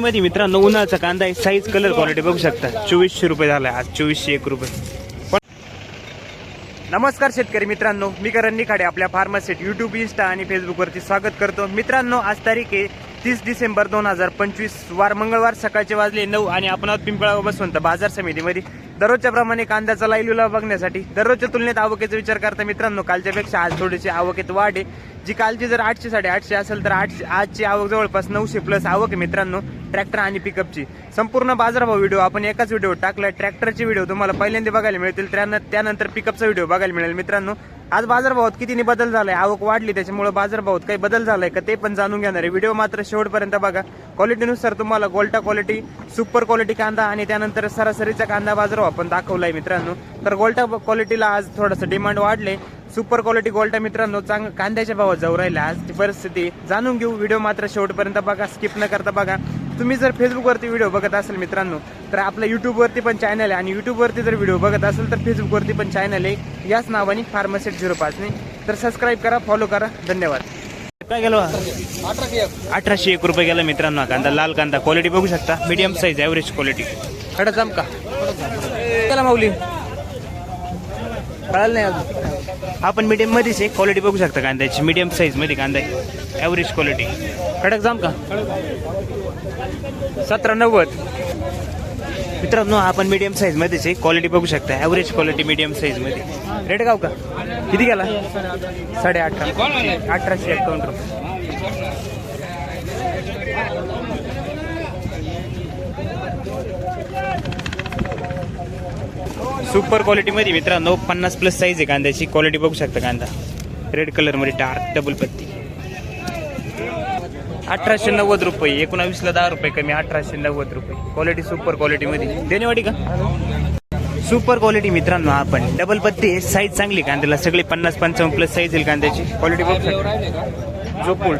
मध्ये मित्रांनो उन्हाचा कांदा आहे. साईज कलर क्वालिटी बघू शकता. चोवीसशे रुपये झालाय. आज चोवीसशे एक रुपये. नमस्कार शेतकरी मित्रांनो. मी करण निखाडे आपल्या फार्मासेट युट्यूब इंस्टा आणि फेसबुकवरती स्वागत करतो. मित्रांनो आज तारीख आहे तीस डिसेंबर दोन हजार पंचवीस. वार मंगळवार सकाळचे वाजले नऊ आणि आपण आहोत पिंपळा बसवंत बाजार समितीमध्ये. दररोजच्या प्रमाणे कांद्याचा लाईलुला बघण्यासाठी दररोजच्या तुलनेत आवकेचा विचार करता मित्रांनो कालच्यापेक्षा आज थोडीशी आवकेत वाढ आहे. जी कालची जर आठशे साडेआठशे असेल तर आठशे आजची आवक जवळपास नऊशे प्लस आवक आहे मित्रांनो ट्रॅक्टर आणि पिकअपची संपूर्ण बाजारभाव व्हिडिओ आपण एकाच व्हिडिओ टाकलाय. ट्रॅक्टरचे व्हिडिओ तुम्हाला पहिल्यांदा बघायला मिळतील त्यानंतर पिकअपचा व्हिडिओ बघायला मिळेल मित्रांनो. आज बाजारभावात कितीने बदल झालाय? आवक वाढली त्याच्यामुळे बाजारभावात काही बदल झालाय का ते पण जाणून घेणार आहे. व्हिडिओ मात्र शेवटपर्यंत बघा. क्वालिटीनुसार तुम्हाला गोल्टा क्वालिटी सुपर क्वालिटी कांदा आणि त्यानंतर सरासरीचा कांदा बाजारभाव आपण दाखवलाय मित्रांनो. तर गोल्टा क्वालिटीला आज थोडंसं डिमांड वाढले सुपर क्वालिटी गोल्टा मित्रांनो. चांग कांद्याच्या भावात जाऊ राहिला. आज ती परिस्थिती जाणून घेऊ. व्हिडिओ मात्र शेवटपर्यंत बघा. स्किप न करता बघा. तुम्ही जर फेसबुकवरती व्हिडिओ बघत असेल मित्रांनो तर आपल्या युट्यूबवरती पण चॅनल आहे. आणि युट्यूबवरती जर व्हिडिओ बघत असेल तर फेसबुकवरती पण चॅनल आहे. याच नावाने फार्मासेट झिरो पाचने. तर सबस्क्राईब करा फॉलो करा. धन्यवाद. काय गेलो अठराशे एक. रुपये गेला मित्रांनो. कांदा लाल कांदा. क्वालिटी बघू शकता. मीडियम साईज ॲव्हरेज क्वालिटी खडा जाम का चला माऊली. कळालं नाही अजून. आपण मीडियममध्येच मीडियम मध्येच आहे क्वालिटी बघू शकता कांद्याची. मीडियम साईजमध्ये कांदा आहे. ॲव्हरेज क्वालिटी खडक जाम का? सतरा नव्वद. मित्रांनो आपण मीडियम साईज मध्येच आहे क्वालिटी बघू शकता. ॲव्हरेज क्वालिटी मीडियम साईजमध्ये. रेड गाव का? किती गेला? साडे अठरा. अठराशे एकावन्न रुपये. सुपर क्वालिटी मध्ये मित्रांनो पन्नास प्लस साईज आहे कांद्याची. क्वालिटी बघू शकता कांदा. रेड कलरमध्ये डार्क डबल पत्ती. अठराशे नव्वद रुपये. एकोणावीसला दहा रुपये कमी अठराशे नव्वद रुपये. क्वालिटी सुपर क्वालिटी मध्ये. देणेवाडी का? सुपर क्वालिटी मित्रांनो आपण. डबल पत्ती साईज चांगली कांद्याला. सगळे पन्नास पंचावन्न प्लस साईज येईल कांद्याची. क्वालिटी बघू शकता. जोपूळ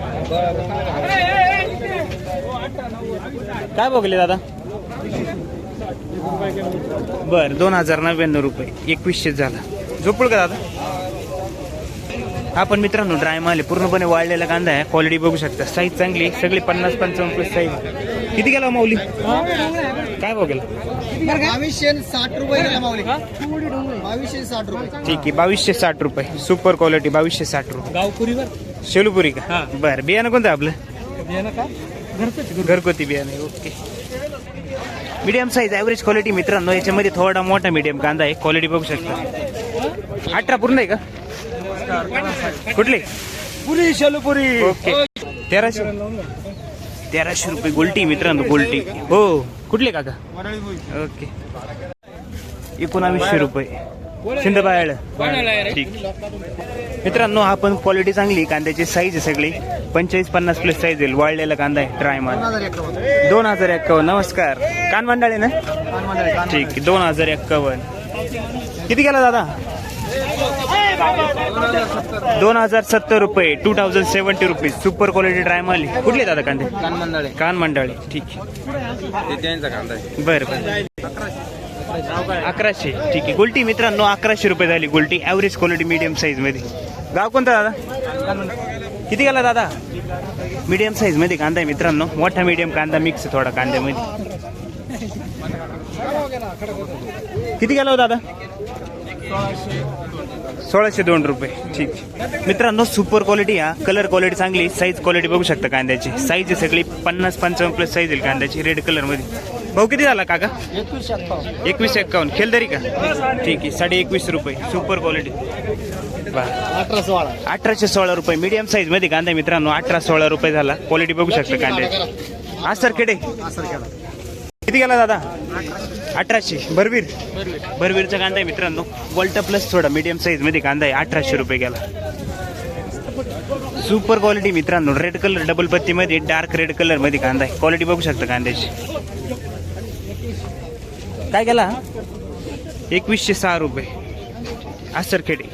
काय बघले दादा? बर दोन हजार नव्याण्णव रुपये. एकवीसशे झाला. झोपळ का दादा? हा पण मित्रांनो ड्राय माल पूर्णपणे वाळलेला कांदा आहे. क्वालिटी बघू शकता. साईज चांगली. सगळी पन्नास पंचावन्न प्लस साईज किती गेला माऊली? काय बघेल बावीसशे आणि साठ रुपये गेला बावीसशे साठ रुपये. ठीक आहे. बावीसशे साठ रुपये. सुपर क्वालिटी बावीसशे साठ रुपये. गावपुरीवर? शेलूपुरी का? बरं बियाणं कोणतं आहे आपलं? का? घरगुती बियाणे okay medium size average quality मित्रांनो याच्यामध्ये थोडा मोठा मीडियम कांदा आहे. क्वालिटी बघू शकता. अठरा पूर्ण आहे का? कुठले? पुरी शेलूपुरी ओके. तेराशे. तेराशे रुपये गोल्टी मित्रांनो गोल्टी. हो. कुठले काका? ओके. एकोणावीसशे रुपये. शिंदबाळ ठीक. मित्रांनो आपण क्वालिटी चांगली कांद्याची साईज आहे सगळी. पंचेचाळीस पन्नास प्लस साईज येईल वाळलेला कांदा आहे. ड्राय माल दोन हजार एक्कावन्न. नमस्कार. कान मंडाळे ना? ठीक. दोन हजार एक्कावन्न. किती गेला दादा? दोन हजार सत्तर रुपये. Two thousand seventy rupees super quality dry माल आहे. कुठले दादा कांदे? कानमंडळे कान मंडाळे. ठीक. त्यांचा कांदा आहे. बरं बरं. अकराशे. ठीक आहे. गुलटी मित्रांनो अकराशे रुपये झाली गुलटी. ॲव्हरेज क्वालिटी मीडियम साईजमध्ये गाव कोणता दादा? किती गेला दादा? मीडियम साईजमध्ये कांदा आहे मित्रांनो. मोठा मीडियम कांदा मिक्स आहे थोडा कांद्यामध्ये. किती गेला हो दादा? सोळाशे दोन रुपये. ठीक. मित्रांनो सुपर क्वालिटी हा. कलर क्वालिटी चांगली. साईज क्वालिटी बघू शकता कांद्याची. साईज आहे सगळी पन्नास पंचावन्न प्लस साईज येईल कांद्याची. रेड कलरमध्ये भाऊ किती झाला काका? एकवीसशे अठ्ठावन्न एकवीस एक्कावन्न. खेलदरी का? ठीक आहे साडे एकवीस रुपये. सुपर क्वालिटी अठरा सोळा. अठराशे सोळा रुपये. मीडियम साईजमध्ये कांदा मित्रांनो. अठरा सोळा रुपये झाला. क्वालिटी बघू शकता कांद्याची हा सर केला किती गेला दादा? अठराशे. भरवीर भरवीरचा कांदा आहे मित्रांनो. वोल्टा प्लस थोडा मीडियम साईजमध्ये कांदा आहे. अठराशे रुपये गेला. सुपर क्वालिटी मित्रांनो. रेड कलर डबल पत्ती मध्ये डार्क रेड कलरमध्ये कांदा आहे. क्वालिटी बघू शकता कांद्याची. काय गेला एकवीसशे सहा रुपये. आसरखेडे.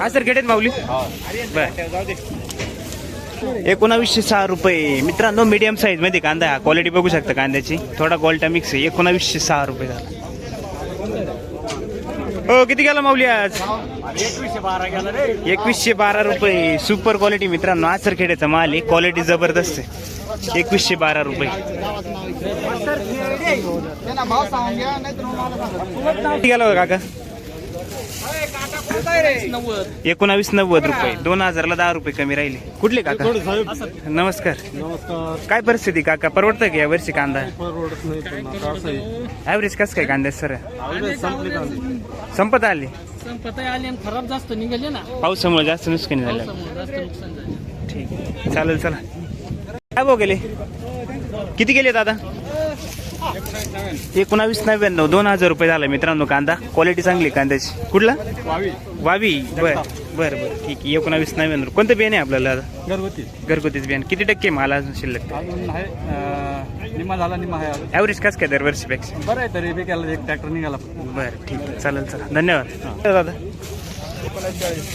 आसरखेडे माऊली? बर. एकोणावीसशे सहा रुपये. मित्रांनो मीडियम साईजमध्ये कांदा आहे. क्वालिटी बघू शकता कांद्याची. थोडा गोल्टा मिक्स आहे. एकोणावीसशे सहा रुपये झाला. हो किती गेला माऊली आज? एकवीसशे बारा गेला रे एकवीसशे बारा रुपये. सुपर क्वालिटी मित्रांनो आसरखेड्याचा माल आहे. क्वालिटी जबरदस्त आहे. एकवीसशे बारा रुपये. किती गेला हो काका? एकोणावीस नव्वद रुपये. दोन हजारला दहा रुपये कमी राहिले. कुठले काका? नमस्कार. नमस्कार. काय परिस्थिती काका? परवडतं का या वर्षी कांदा? परवडत नाही पण आता असं आहे. ॲव्हरेज कसं काय कांद्या सर? संपले कांदे संपत आले. संपत आले? आणि खराब जास्त निघाले ना. पावसामुळे जास्त नुकसान झालं. पावसामुळे जास्त नुकसान झालं. ठीक आहे. चालेल चला. काय भाऊ गेले? किती गेले दादा? एकोणावीस नव्याण्णव दोन हजार रुपये झाला मित्रांनो कांदा. क्वालिटी चांगली कांद्याची. कुठला? वावी. वावी. बर बर बर. ठीक आहे. एकोणावीस नव्याण्णव. कोणतं बियाणे आहे आपल्याला? घरगुती. घरगुतीच बियाणे. किती टक्के माल अजून शिल्लक? अजून आहे अं, निम्मा झाला निम्मा आहे. अजून. ॲव्हरेज कसं काय दरवर्षीपेक्षा बरं आहे तरी एक ट्रॅक्टर निघाला. बरं ठीक आहे. चालेल चला धन्यवाद. दादा.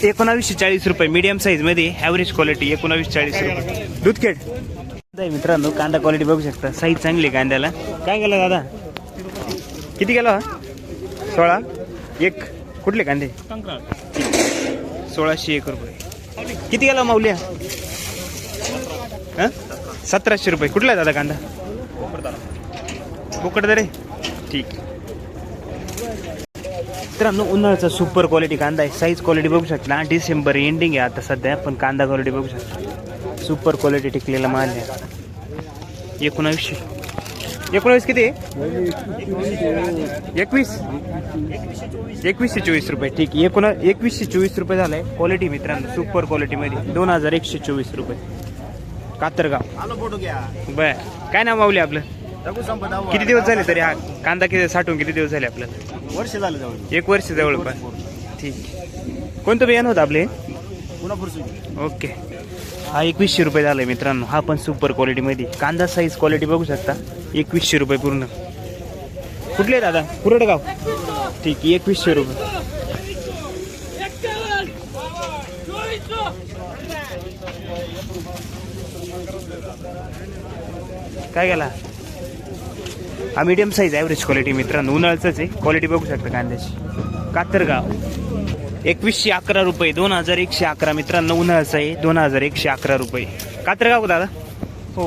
एकोणावीसशे चाळीस रुपये मीडियम साईजमध्ये ॲव्हरेज क्वालिटी एकोणावीस चाळीस रुपये. दूधखेड दादा मित्रांनो कांदा क्वालिटी बघू शकता. साईज चांगली आहे कांद्याला. काय गेला दादा? किती गेला सोळा? एक. कुठले कांदे? सोळाशे एक रुपये. किती गेला माऊल्या हा? सतराशे रुपये. कुठला दादा कांदा? बोकडदरे ठीक. मित्रांनो उन्हाळ्याचा सुपर क्वालिटी कांदा आहे. साईज क्वालिटी बघू शकता. डिसेंबर एंडिंग आहे आता सध्या पण कांदा क्वालिटी बघू शकता. सुपर क्वालिटी टिकलेला माल आहे. एकोणावीसशे एकोणावीस किती? आहे एकवीस. एकवीसशे चोवीस रुपये. ठीक आहे. एकोणा एकवीसशे चोवीस रुपये झालाय क्वालिटी मित्रांनो सुपर क्वालिटीमध्ये दोन हजार एकशे चोवीस रुपये. कातरगाव. बर. काय नाव माऊली आपलं? किती दिवस झाले तरी हा? कांदा किती साठवून किती दिवस झाले आपल्याला वर्ष झालं जाऊन एक वर्ष जवळपास. ठीक कोणतं बियाणं होतं आपले ओके. हा एकवीसशे रुपये झालाय मित्रांनो. हा पण सुपर क्वालिटीमध्ये कांदा साईज क्वालिटी बघू शकता. एकवीसशे रुपये पूर्ण. कुठले दादा? कुरडगाव. ठीक आहे एकवीसशे रुपये. काय गेला? हा मीडियम साईज ॲव्हरेज क्वालिटी मित्रांनो. उन्हाळ्याच आहे. क्वालिटी बघू शकता कांद्याची. कातरगाव. एकवीसशे अकरा रुपये दोन हजार एकशे अकरा. मित्रांनो उन्हाळ्याचं आहे. दोन हजार एकशे अकरा रुपये. कातरगाव दादा? हो.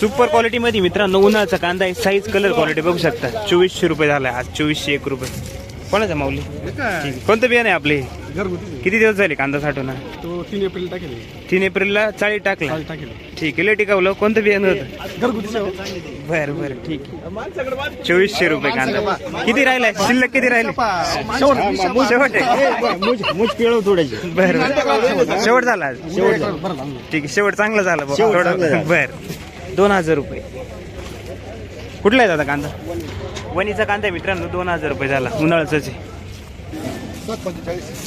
सुपर क्वालिटी मध्ये मित्रांनो उन्हाळ्याचा कांदा आहे. साईज कलर क्वालिटी बघू शकता. चोवीसशे रुपये झाला. आज चोवीसशे एक रुपये. कोणाचा माऊली. कोणतं बियाणे आहे आपले? किती दिवस झाले कांदा साठवून तो तीन एप्रिल टाकेल. तीन एप्रिलला चाळी टाकला. टाकेल. ठीक आहे लय टिकावलं कोणतं बियाणं होतं बरं बरं ठीक आहे चोवीसशे रुपये कांदा किती राहिलाय शिल्लक किती राहिले शेवट आहे थोड्याची बरं बरं. शेवट झाला आज. ठीक आहे शेवट चांगला झाला बुवा. शेवट थोडं- चांगला झाला. बर दोन हजार रुपये कुठला आहे दादा कांदा वणीचा कांदा आहे मित्रांनो दोन हजार रुपये झाला उन्हाळ्याच आहे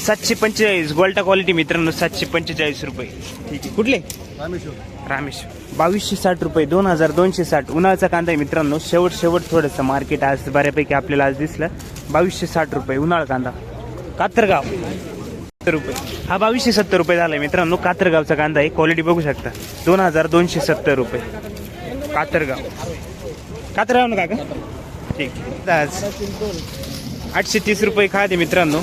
सातशे पंचेचाळीस गोल्टा क्वालिटी मित्रांनो सातशे पंचेचाळीस रुपये ठीक आहे कुठले रामेश बावीसशे साठ रुपये दोन हजार दोनशे साठ. उन्हाळ्याचा कांदा आहे मित्रांनो. शेवट शेवट थोडंसं मार्केट आज बऱ्यापैकी आपल्याला आज दिसलं. बावीसशे साठ रुपये उन्हाळा कांदा. कातरगाव. सत्तर रुपये. हा बावीसशे सत्तर रुपये झालाय मित्रांनो. कातरगावचा कांदा आहे. क्वालिटी बघू शकता. दोन हजार दोनशे सत्तर रुपये. कातरगाव. कातरगाव ना काका? ठीक आज आठशे तीस रुपये खाते मित्रांनो.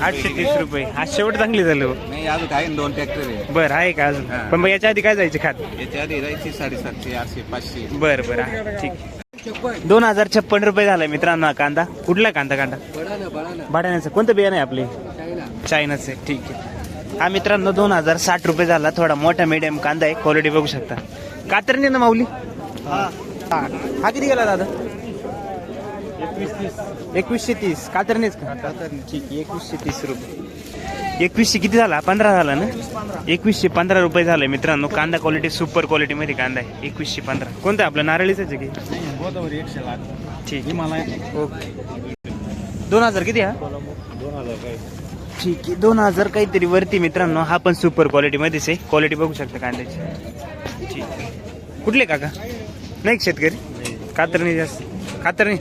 आठशे तीस रुपये आज शेवट चांगली झालं हो. नाही अजून ना दोन ट्रॅक्टर आहे. बरं आहे का अजून. पण मग याच्या आधी काय जायचे खात? याच्या आधी जायची साडेसातशे आठशे पाचशे. बरं. ठीक. दोन हजार छप्पन रुपये झालाय मित्रांनो हा कांदा. कुठला कांदा कांदा? भाड्याण्याचं कोणतं बियाणं आहे आपले? चायनाचं ठीक आहे. हा मित्रांनो दोन हजार साठ रुपये झाला. थोडा मोठा मीडियम कांदा आहे. क्वालिटी बघू शकता. कातरणी ना माऊली? हा. हा किती गेला दादा? एकवीसशे तीस. कातरणीच का ठीक आहे एकवीसशे तीस रुपये. एकवीसशे किती झाला? पंधरा झाला ना? एकवीसशे पंधरा रुपये झाले मित्रांनो. कांदा क्वालिटी सुपर क्वालिटी मध्ये कांदा आहे. एकवीसशे पंधरा. कोणतं आपलं? नारळीच आहे की? गोदावरी एकशे लाख. ठीक. आहे. हिमालय ओके. दोन हजार किती हा? ठीक आहे. दोन हजार काहीतरी वरती मित्रांनो. हा पण सुपर क्वालिटी मध्येच आहे. क्वालिटी बघू शकता कांद्याची. ठीक. कुठले काका? नाही शेतकरी? कातरणी जास्त? कातरणी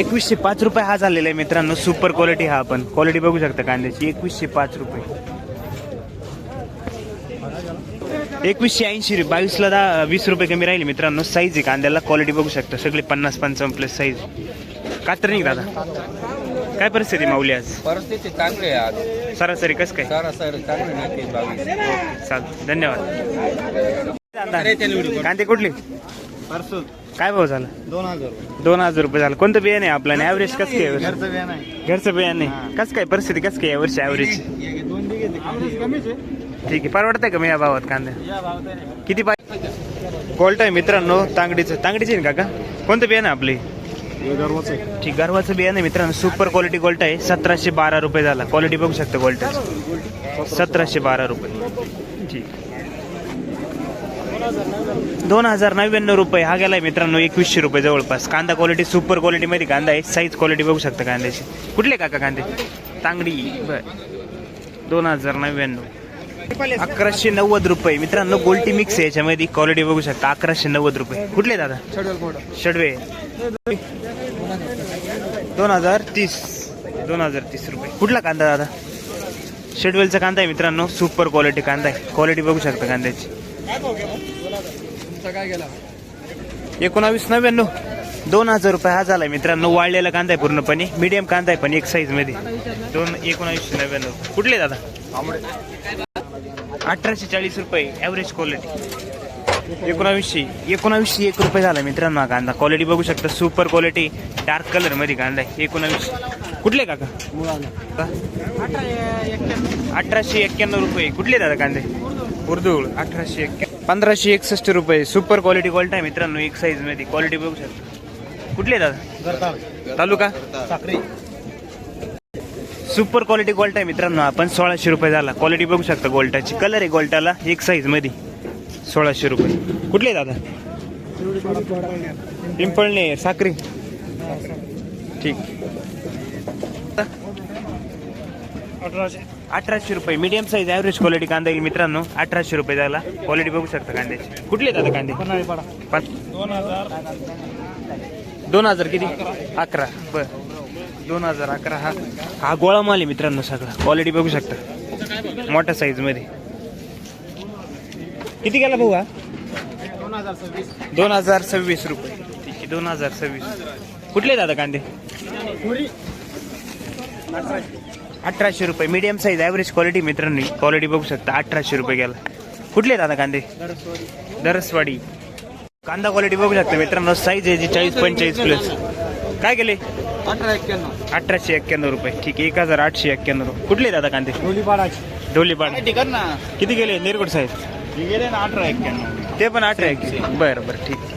एकवीसशे पाच रुपये हा झालेला आहे मित्रांनो. सुपर क्वालिटी हा आपण क्वालिटी बघू शकता कांद्याची. एकवीसशे पाच रुपये. एकवीसशे ऐंशी बावीसला दहा वीस रुपये कमी राहिले मित्रांनो. साईज आहे कांद्याला. क्वालिटी बघू शकता. सगळे पन्नास पंचावन्न प्लस साईज कातर नाही दादा. काय परिस्थिती माऊली आज? परिस्थिती चांगली आहे आज. सरासरी कस काय? सरासरी चांगली चालतं धन्यवाद. कांदे कुठले? काय भाव झाला? दोन हजार रुपये. दोन हजार रुपये झालं. कोणतं बियाणे आहे आपलं? ॲव्हरेज कसं काय? घरचं बियाणं आहे. घरचं बियाणे कसं काय परिस्थिती कसं काय यावर्षी ॲव्हरेज हे ठीक आहे. परवडतंय का मी या भावात कांदे? या भावात आहे. किती पाहिजे गोल्ट आहे मित्रांनो तांगडीचं. तांगडीचे आहे ना काका? कोणतं बियाणं आपले? हे. ठीक गरवाचं बियाणं आहे मित्रांनो. सुपर क्वालिटी गोल्ट आहे. सतराशे बारा रुपये झाला. क्वालिटी बघू शकता गोल्ट सतराशे बारा रुपये. ठीक. दोन हजार नव्याण्णव रुपये हा गेलाय मित्रांनो एकवीसशे रुपये जवळपास. कांदा क्वालिटी सुपर क्वालिटी मध्ये कांदा आहे. साईज क्वालिटी बघू शकता कांद्याची. कुठले काका कांदे? तांगडी. बर. दोन हजार नव्याण्णव. अकराशे नव्वद रुपये. मित्रांनो गोल्टी मिक्स आहे. याच्यामध्ये क्वालिटी बघू शकता. अकराशे नव्वद रुपये. कुठले दादा? षडवे. दोन हजार तीस. दोन हजार तीस रुपये. कुठला कांदा दादा? शेडवेलचा कांदा आहे मित्रांनो. सुपर क्वालिटी कांदा आहे. क्वालिटी बघू शकता कांद्याची. एकोणावीस नव्याण्णव. दोन हजार रुपये हा झालाय मित्रांनो. वाळलेला कांदा आहे पूर्णपणे. मीडियम कांदा आहे पण एक साईजमध्ये. दोन एकोणावीसशे नव्याण्णव. कुठले दादा? अठराशे चाळीस रुपये. ॲव्हरेज क्वालिटी एकोणावीसशे. एकोणावीसशे एक रुपये झाला मित्रांनो हा कांदा. क्वालिटी बघू शकता. सुपर क्वालिटी डार्क कलरमध्ये कांदा आहे. एकोणावीसशे. कुठले काका? का? अठराशे एक्क्याण्णव रुपये. कुठले दादा कांदे? उर्दू. अठराशे एक्क्याण्णव. पंधराशे एकसष्ट रुपये. सुपर क्वालिटी क्वालिटी आहे मित्रांनो एक साईजमध्ये. क्वालिटी बघू शकता. कुठले दादा. तालुका? साखरी. सुपर क्वालिटी गोल्ट आहे मित्रांनो आपण सोळाशे रुपये झाला. क्वालिटी बघू शकता गोल्टाची कलर आहे गोल्टाला एक साईजमध्ये. सोळाशे रुपये. कुठले दादा? पिंपळणे साखरी. ठीक. अठराशे. अठराशे रुपये. मीडियम साईज ॲव्हरेज क्वालिटी कांदा येईल मित्रांनो. अठराशे रुपये झाला. क्वालिटी बघू शकता कांद्याची. कुठले दादा कांदे? दोन हजार किती? अकरा. बर. दोन हजार अकरा. हा. हा गोळा माल आहे मित्रांनो सगळा. क्वालिटी बघू शकता. मोठ्या साईजमध्ये. किती गेला भाऊ हा? दोन हजार सव्वीस रुपये. ठीक आहे दोन हजार सव्वीस. कुठले दादा कांदे? अठराशे रुपये. मीडियम साईज ॲव्हरेज क्वालिटी मित्रांनी क्वालिटी बघू शकता. अठराशे रुपये गेला. कुठले दादा कांदे? दरसवाडी. कांदा क्वालिटी बघू शकता मित्रांनो. साईज आहे जी चाळीस पंचेचाळीस प्लस काय गेले अठरा एक्क्याण्णव. अठराशे एक्क्याण्णव रुपये. ठीक आहे एक हजार आठशे एक्क्याण्णव रुपये. कुठले दादा कांदे? डोलीपाडाची. डोलीपाड. कर ना? किती गेले? निरगुड साहेब. गेले ना अठरा एक्क्याण्णव. ते पण अठरा एकशे बरं बरं ठीक.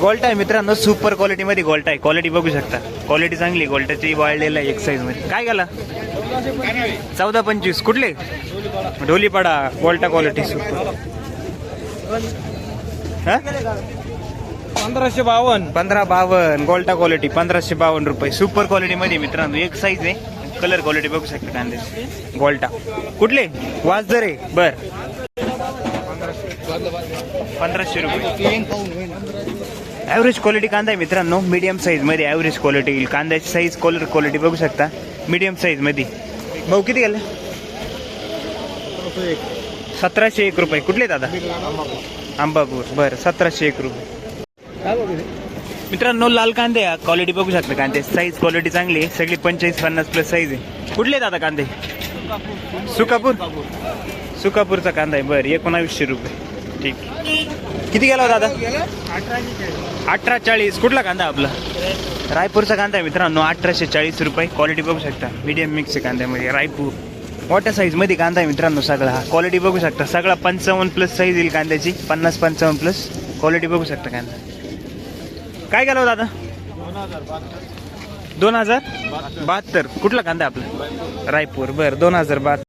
गोल्ट आहे मित्रांनो सुपर क्वालिटी मध्ये गोल्ट आहे. क्वालिटी बघू शकता. क्वालिटी चांगली गोल्टाची वाळलेला आहे एक साईजमध्ये. काय गेला? चौदा पंचवीस. कुठले? ढोलीपाडा गोल्टा क्वालिटी सुपर हा? पंधराशे बावन्न पंधरा बावन्न गोल्टा क्वालिटी पंधराशे बावन्न रुपये. सुपर क्वालिटी मध्ये मित्रांनो एक साईज आहे. कलर क्वालिटी बघू शकता कांद्याची गोल्टा कुठले? वाजदर आहे बर पंधराशे रुपये. ॲव्हरेज क्वालिटी कांदा आहे मित्रांनो. मीडियम साईजमध्ये ॲव्हरेज क्वालिटी येईल. कांद्याची साईज कलर क्वालिटी बघू शकता. मीडियम साईजमध्ये भाऊ किती गेला? सतराशे एक रुपये. कुठले दादा? आंबापूर बरं सतराशे एक रुपये. मित्रांनो लाल कांदे क्वालिटी बघू शकता. कांदे साईज क्वालिटी चांगली आहे. सगळी पंचेचाळीस पन्नास प्लस साईज आहे. कुठले दादा कांदे? सुकापूर. सुकापूरचा कांदा आहे. बरं एकोणावीसशे रुपये. ठीक. किती गेला हो दादा अठरा चाळीस कुठला कांदा आपला? रायपूरचा कांदा आहे मित्रांनो अठराशे चाळीस रुपये. क्वालिटी बघू शकता. मीडियम मिक्स आहे कांद्यामध्ये. रायपूर. मोठ्या साईजमध्ये कांदा आहे मित्रांनो सगळा. हा क्वालिटी बघू शकता. सगळा पंचावन्न प्लस साईज येईल कांद्याची. पन्नास पंचावन्न प्लस क्वालिटी बघू शकता कांदा. काय गेला हो दादा दोन हजार बहात्तर. कुठला कांदा आपला? रायपूर. बरं दोन हजार बहात्तर.